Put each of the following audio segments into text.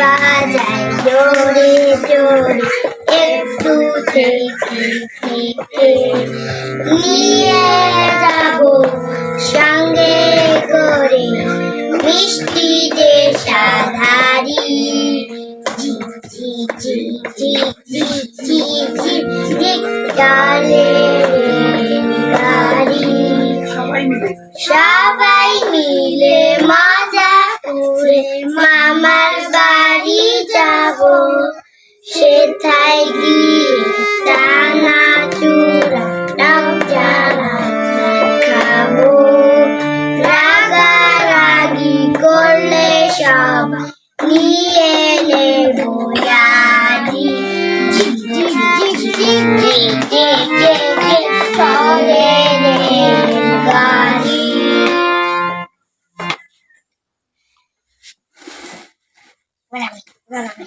বাজাই জোরে জোরে একটু থেকে থেকে নিয়ে যাব সঙ্গে করে মিষ্টি যে সাধারি জি জি জি জি জি জি জি সেথায় গিয়ে টানা চূড়া ডাব জ্বালা খাবো রাগারাগি করলে সব নিয়ে নেবো ইয়ারি জি জি জি জি জি জি জি জি চলে রে গাড়ি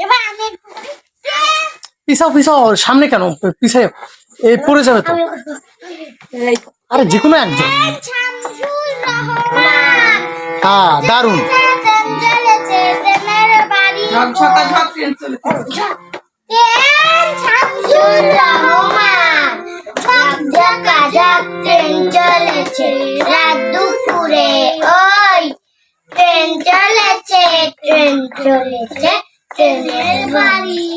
এবার আমি পিছাও পিছাও, সামনে কেন? পিছাই, এই পড়ে যাবে তো। আরে, যে কোনো একজন। হ্যাঁ ঝক ট্রেন চলেছে ট্রেন চলেছে, ট্রেনের বাড়ি?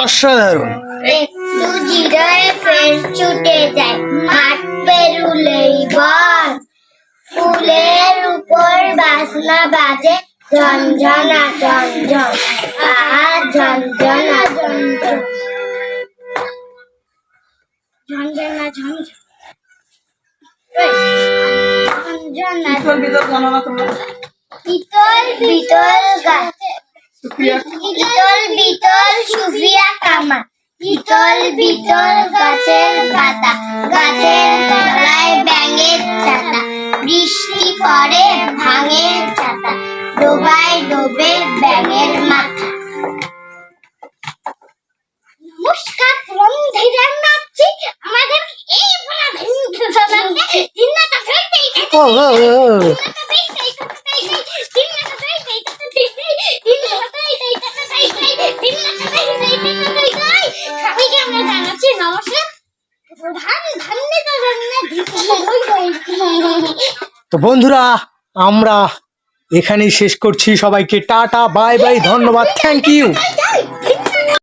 অসাধারণ। একটু জিরোয় ফের ছুটে যায় মাঠ পেরুলেই বল। ফুলের উপর বাসনা বাজে ঝনঝনা ঝনঝন আহা ঝনঝনা ঝনঝন ঝনঝনা ঝনঝন পিতল বিতল গাছ। সুপ্রিয়া। বিতল সুফিয়া কামা বিতল বিতল গাছের পাতা গাছের তলায় ব্যাঙের ছাতা বৃষ্টি পড়ে ভাঙে ছাতা ডোবায় ডোবে ব্যাঙের মাথা। নমস্কার বন্ধুরা নাচছি আমাদের এই বলা ভিন্ন ও ও, ও, তো বন্ধুরা আমরা এখানেই শেষ করছি সবাইকে টাটা বাই বাই ধন্যবাদ থ্যাংক ইউ